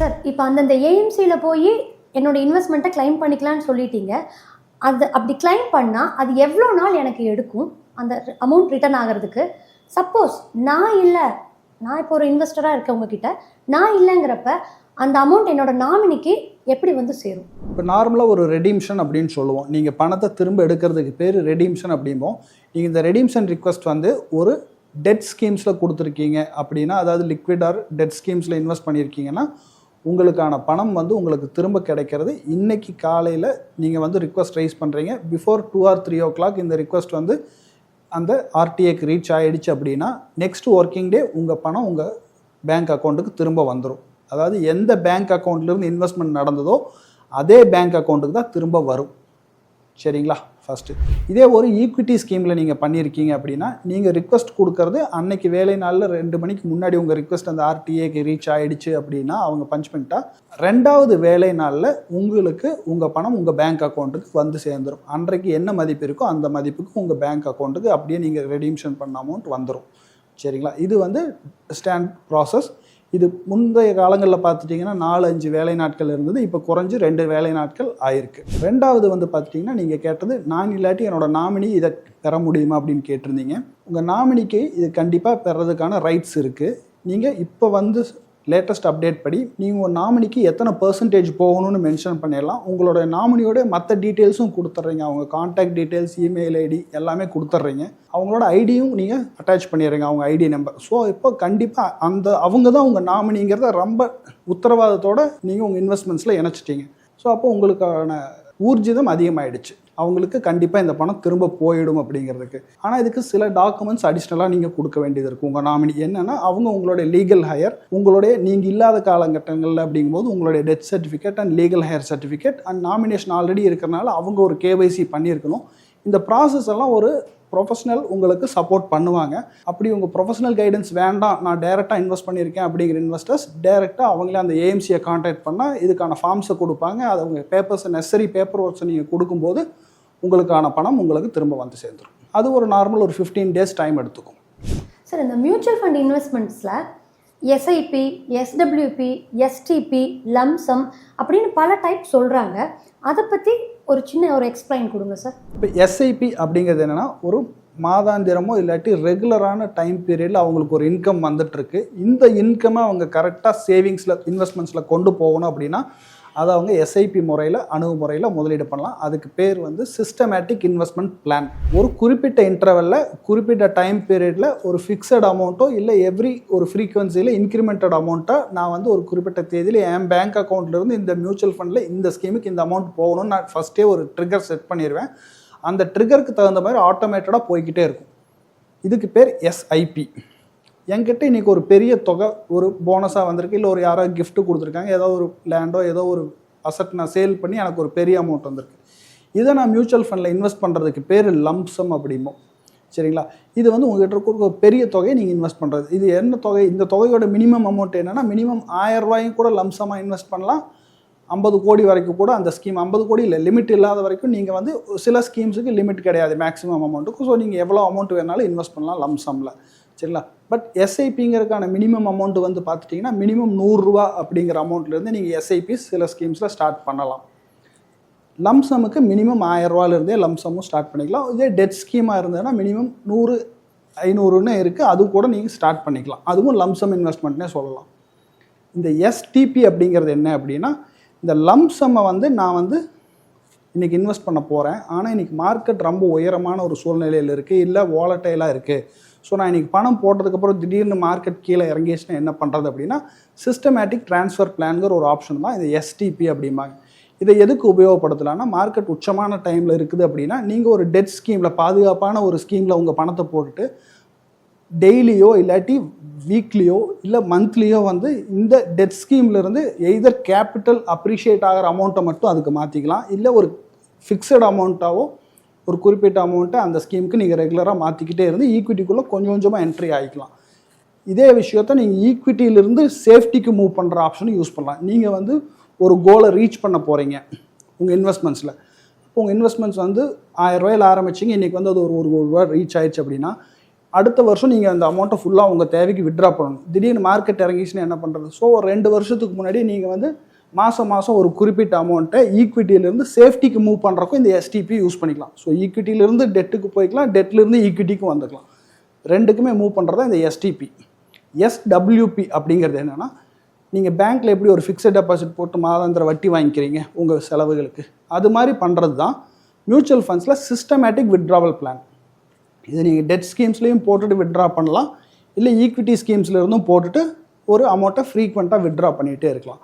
Sir இப்போ அந்தந்த ஏஎம்சியில் போய் என்னோடய இன்வெஸ்ட்மெண்ட்டை கிளைம் பண்ணிக்கலாம்னு சொல்லிட்டீங்க. அது அப்படி கிளைம் பண்ணால் அது எவ்வளோ நாள் எனக்கு எடுக்கும்? அந்த அமௌண்ட் ரிட்டர்ன் ஆகிறதுக்கு? சப்போஸ் நான் இல்லை நான் இப்போ ஒரு இன்வெஸ்டராக இருக்கேன் உங்ககிட்ட. நான் இல்லைங்கிறப்ப அந்த அமௌண்ட் என்னோட நாமினிக்கு எப்படி வந்து சேரும்? இப்போ நார்மலாக ஒரு ரெடீம்ஷன் அப்படின்னு சொல்லுவோம். நீங்கள் பணத்தை திரும்ப எடுக்கிறதுக்கு பேர் ரெடீம்ஷன் அப்படிம்போம் நீங்கள் இந்த ரெடீம்ஷன் ரிக்வஸ்ட் வந்து ஒரு டெட் ஸ்கீம்ஸில் கொடுத்துருக்கீங்க அப்படின்னா அதாவது லிக்விட் ஆர் டெட் ஸ்கீம்ஸில் இன்வெஸ்ட் பண்ணியிருக்கீங்கன்னா உங்களுக்கான பணம் வந்து உங்களுக்கு திரும்ப கிடைக்கிறது. இன்னைக்கு காலையில் நீங்கள் வந்து ரிக்வஸ்ட் ரைஸ் பண்ணுறீங்க before two or three o'clock இந்த ரிக்வஸ்ட் வந்து அந்த ஆர்டிஏக்கு ரீச் ஆகிடுச்சு அப்படின்னா நெக்ஸ்ட் ஒர்க்கிங் டே உங்கள் பணம் உங்கள் பேங்க் அக்கௌண்ட்டுக்கு திரும்ப வந்துடும் அதாவது எந்த பேங்க் அக்கௌண்ட்லேருந்து இன்வெஸ்ட்மெண்ட் நடந்ததோ அதே பேங்க் அக்கௌண்ட்டுக்கு தான் திரும்ப வரும். சரிங்களா? ஃபஸ்ட்டு இதே ஒரு ஈக்விட்டி ஸ்கீமில் நீங்கள் பண்ணியிருக்கீங்க அப்படின்னா நீங்கள் ரிக்வஸ்ட் கொடுக்கறது அன்னைக்கு வேலை நாளில் ரெண்டு மணிக்கு முன்னாடி உங்கள் ரிக்வஸ்ட் அந்த ஆர்டிஏக்கு ரீச் ஆகிடுச்சு அப்படின்னா அவங்க பஞ்ச் பண்ணிட்டா ரெண்டாவது வேலை நாளில் உங்களுக்கு உங்கள் பணம் உங்கள் பேங்க் அக்கௌண்ட்டுக்கு வந்து சேர்ந்துடும் அன்றைக்கு என்ன மதிப்பு இருக்கோ அந்த மதிப்புக்கு உங்கள் பேங்க் அக்கௌண்ட்டுக்கு அப்படியே நீங்கள் ரெடீம்ஷன் பண்ண அமௌண்ட் வந்துடும் சரிங்களா? இது வந்து ஸ்டாண்ட் ப்ராசஸ் இது முந்தைய காலங்களில் பார்த்துட்டிங்கன்னா நாலு அஞ்சு வேலை நாட்கள் இருந்தது. இப்போ குறைஞ்சு ரெண்டு வேலை நாட்கள் ஆயிருக்கு. ரெண்டாவது வந்து பார்த்துட்டிங்கன்னா நீங்கள் கேட்டது நான் இல்லாட்டி என்னோட நாமினி இதை பெற முடியுமா அப்படின்னு கேட்டிருந்தீங்க. உங்கள் நாமினிக்கு இது கண்டிப்பாக பெறதுக்கான ரைட்ஸ் இருக்குது நீங்கள் இப்போ வந்து லேட்டஸ்ட் அப்டேட் படி நீங்கள் உங்கள் நாமினிக்கு எத்தனை பர்சன்டேஜ் போகணும்னு மென்ஷன் பண்ணிடலாம். உங்களோட நாமினியோட மற்ற டீட்டெயில்ஸும் கொடுத்துட்றீங்க. அவங்க காண்டாக்ட் டீட்டெயில்ஸ் இமெயில் ஐடி எல்லாமே கொடுத்துட்றீங்க. அவங்களோட ஐடியும் நீங்கள் அட்டாச் பண்ணிடுறீங்க அவங்க ஐடி நம்பர் ஸோ இப்போ கண்டிப்பாக அந்த அவங்க தான் உங்கள் நாமினிங்கிறத ரொம்ப உத்தரவாதத்தோட நீங்கள் உங்கள் இன்வெஸ்ட்மெண்ட்ஸில் இணைச்சிட்டீங்க. ஸோ அப்போ உங்களுக்கான ஊர்ஜிதம் அதிகமாகிடுச்சு அவங்களுக்கு கண்டிப்பாக இந்த பணம் திரும்ப போயிடும் அப்படிங்கிறதுக்கு. ஆனால் இதுக்கு சில டாக்குமெண்ட்ஸ் அடிஷ்னலாக நீங்கள் கொடுக்க வேண்டியது இருக்கும் உங்கள் நாமினி என்னென்னா அவங்க உங்களுடைய லீகல் ஹையர் உங்களுடைய நீங்கள் இல்லாத காலகட்டங்களில் அப்படிங்கும்போது உங்களுடைய death certificate and legal heir certificate and nomination already இருக்கிறனால அவங்க ஒரு கேவைசி பண்ணியிருக்கணும். இந்த ப்ராசஸ் எல்லாம் ஒரு ப்ரொஃபஷனல் உங்களுக்கு சப்போர்ட் பண்ணுவாங்க. அப்படி உங்கள் ப்ரொஃபஷனல் கைடன்ஸ் வேண்டாம் நான் டேரெக்டாக இன்வெஸ்ட் பண்ணியிருக்கேன் அப்படிங்கிற இன்வெஸ்டர்ஸ் டேரெக்டாக அவங்களே அந்த ஏஎம்சியை காண்டாக்ட் பண்ணால் இதுக்கான ஃபார்ம்ஸை கொடுப்பாங்க. அது அவங்க பேப்பர்ஸ் நெசரி பேப்பர் ஒர்க்ஸை நீங்கள் கொடுக்கும்போது உங்களுக்கான பணம் உங்களுக்கு திரும்ப வந்து சேர்ந்துடும் அது ஒரு நார்மல் ஒரு ஃபிஃப்டீன் டேஸ் டைம் எடுத்துக்கும். சார் இந்த mutual fund இன்வெஸ்ட்மெண்ட்ஸில் SIP SWP STP lump sum அப்படின்னு பல டைப் சொல்கிறாங்க அதை பற்றி ஒரு சின்ன ஒரு எக்ஸ்பிளைன் கொடுங்க சார் இப்போ எஸ்ஐபி அப்படிங்கிறது என்னென்னா ஒரு மாதாந்திரமோ இல்லாட்டி ரெகுலரான டைம் பீரியடில் அவங்களுக்கு ஒரு இன்கம் வந்துட்டுருக்கு இந்த இன்கம்மை அவங்க கரெக்டாக சேவிங்ஸில் இன்வெஸ்ட்மெண்ட்ஸில் கொண்டு போகணும் அப்படின்னா அதை அவங்க எஸ்ஐபி முறையில் அணுகுமுறையில் முதலீடு பண்ணலாம். அதுக்கு பேர் வந்து சிஸ்டமேட்டிக் இன்வெஸ்ட்மெண்ட் பிளான் ஒரு குறிப்பிட்ட இன்டர்வலில் குறிப்பிட்ட டைம் பீரியடில் ஒரு ஃபிக்ஸட் அமௌண்ட்டோ இல்லை எவ்ரி ஒரு ஃப்ரீக்வன்சியில் இன்க்ரிமெண்டட் அமௌண்ட்டை நான் வந்து ஒரு குறிப்பிட்ட தேதியில் என் பேங்க் அக்கௌண்ட்லேருந்து இந்த மியூச்சுவல் ஃபண்டில் இந்த ஸ்கீமுக்கு இந்த அமௌண்ட் போகணும்னு நான் ஃபஸ்ட்டே ஒரு ட்ரிகர் செட் பண்ணிடுவேன் அந்த ட்ரிகருக்கு தகுந்த மாதிரி ஆட்டோமேட்டடாக போய்கிட்டே இருக்கும். இதுக்கு பேர் எஸ்ஐபி என்கிட்ட இன்றைக்கி ஒரு பெரிய தொகை ஒரு போனஸாக வந்திருக்கு. இல்லை ஒரு யாரோ கிஃப்ட்டு கொடுத்துருக்காங்க. ஏதோ ஒரு லேண்டோ ஏதோ ஒரு அசட் நான் சேல் பண்ணி எனக்கு ஒரு பெரிய அமௌண்ட் வந்திருக்கு. இதை நான் மியூச்சுவல் ஃபண்டில் இன்வெஸ்ட் பண்ணுறதுக்கு பேர் லம்சம் அப்படிமோ சரிங்களா? இது வந்து உங்ககிட்ட இருக்க ஒரு பெரிய தொகையை நீங்கள் இன்வெஸ்ட் பண்ணுறது இது என்ன தொகை? இந்த தொகையோட மினிமம் அமௌண்ட் என்னென்னா மினிமம் ஆயிரம் ரூபாயும் கூட லம்சமாக இன்வெஸ்ட் பண்ணலாம். ஐம்பது கோடி வரைக்கும் கூட அந்த ஸ்கீம் ஐம்பது கோடி இல்லை லிமிட் இல்லாத வரைக்கும் நீங்கள் வந்து சில ஸ்கீம்ஸுக்கு லிமிட் கிடையாது மேக்ஸிமம் அமௌண்ட்டுக்கு ஸோ நீங்கள் எவ்வளோ அமௌண்ட் வேணாலும் இன்வெஸ்ட் பண்ணலாம் லம்சமில் சரிங்களா? பட் எஸ்ஐபிங்கிறதுக்கான மினிமம் அமௌண்ட் வந்து பார்த்துட்டிங்கன்னா மினிமம் நூறுரூவா அப்படிங்கிற அமௌண்ட்லேருந்து நீங்கள் எஸ்ஐபி சில ஸ்கீம்ஸில் ஸ்டார்ட் பண்ணலாம். லம்சமுக்கு மினிமம் ஆயிரரூவாலேருந்தே லம்சமும் ஸ்டார்ட் பண்ணிக்கலாம். இதே டெட் ஸ்கீமாக இருந்ததுன்னா மினிமம் நூறு ஐநூறுன்னு இருக்குது அது கூட நீங்கள் ஸ்டார்ட் பண்ணிக்கலாம். அதுவும் லம்சம் இன்வெஸ்ட்மெண்ட்னே சொல்லலாம். இந்த எஸ்டிபி அப்படிங்கிறது என்ன அப்படின்னா இந்த லம்சம்மை வந்து நான் வந்து இன்றைக்கி இன்வெஸ்ட் பண்ண போகிறேன் ஆனால் இன்றைக்கி மார்க்கெட் ரொம்ப உயரமான ஒரு சூழ்நிலையில் இருக்குது இல்லை வாலட்டைலாக இருக்குது ஸோ நான் இன்றைக்கி பணம் போட்டதுக்கப்புறம் திடீர்னு மார்க்கெட் கீழே இறங்கிச்சுன்னா என்ன பண்ணுறது அப்படின்னா சிஸ்டமேட்டிக் ட்ரான்ஸ்ஃபர் பிளான்கிற ஒரு ஆப்ஷன் தான் இது எஸ்டிபி அப்படிம்பாங்க. இதை எதுக்கு உபயோகப்படுத்தலாம்னா மார்க்கெட் உச்சமான டைமில் இருக்குது அப்படின்னா நீங்கள் ஒரு டெட் ஸ்கீமில் பாதுகாப்பான ஒரு ஸ்கீமில் உங்கள் பணத்தை போட்டுட்டு டெய்லியோ இல்லாட்டி வீக்லியோ இல்லை மந்த்லியோ வந்து இந்த டெட் ஸ்கீம்லேருந்து எய்தர் கேபிட்டல் அப்ரிஷியேட் ஆகிற அமௌண்ட்டை மட்டும் அதுக்கு மாற்றிக்கலாம் இல்லை ஒரு ஃபிக்ஸட் அமௌண்ட்டாவோ ஒரு குறிப்பிட்ட அமௌண்ட்டை அந்த ஸ்கீமுக்கு நீங்கள் ரெகுலராக மாற்றிக்கிட்டே இருந்து ஈக்விட்டிக்குள்ளே கொஞ்சம் கொஞ்சமாக என்ட்ரி ஆகிக்கலாம் இதே விஷயத்த நீங்கள் ஈக்விட்டியிலிருந்து சேஃப்டிக்கு மூவ் பண்ணுற ஆப்ஷனும் யூஸ் பண்ணலாம். நீங்கள் வந்து ஒரு கோலை ரீச் பண்ண போகிறீங்க உங்கள் இன்வெஸ்ட்மெண்ட்ஸில் இப்போ உங்கள் இன்வெஸ்ட்மெண்ட்ஸ் வந்து ஆயிரம் ரூபாயில் ஆரம்பிச்சிங்க இன்றைக்கி வந்து அது ஒரு ஒரு ரூபா ரீச் ஆயிடுச்சு அப்படின்னா அடுத்த வருஷம் நீங்கள் அந்த அமௌண்ட்டை ஃபுல்லாக உங்கள் தேவைக்கு விட்ரா பண்ணணும். திடீர்னு மார்க்கெட் இறங்கிச்சுன்னா என்ன பண்ணுறது ஸோ ஒரு ரெண்டு வருஷத்துக்கு முன்னாடி நீங்கள் வந்து மாதம் மாதம் ஒரு குறிப்பிட்ட அமௌண்ட்டை ஈக்விட்டியிலேருந்து சேஃப்டிக்கு மூவ் பண்ணுறக்கும் இந்த எஸ்டிபி யூஸ் பண்ணிக்கலாம். ஸோ ஈக்விட்டியிலேருந்து டெட்டுக்கு போய்க்கலாம் டெட்லேருந்து ஈக்விட்டிக்கும் வந்துக்கலாம். ரெண்டுக்குமே மூவ் பண்ணுறது இந்த எஸ்டிபி எஸ்டபிள்யூபி அப்படிங்கிறது என்னென்னா நீங்கள் பேங்க்கில் எப்படி ஒரு ஃபிக்ஸட் டெபாசிட் போட்டு மாதாந்திர வட்டி வாங்கிக்கிறீங்க உங்கள் செலவுகளுக்கு? அது மாதிரி பண்ணுறது தான் மியூச்சுவல் ஃபண்ட்ஸில் சிஸ்டமேட்டிக் விட்ராவல் பிளான் இது நீங்கள் டெட் ஸ்கீம்ஸ்லேயும் போட்டுட்டு விட்ரா பண்ணலாம். இல்லை ஈக்விட்டி ஸ்கீம்ஸ்லேருந்தும் போட்டுட்டு ஒரு அமௌண்ட்டை ஃப்ரீக்வெண்ட்டாக விட்ரா பண்ணிகிட்டே இருக்கலாம்.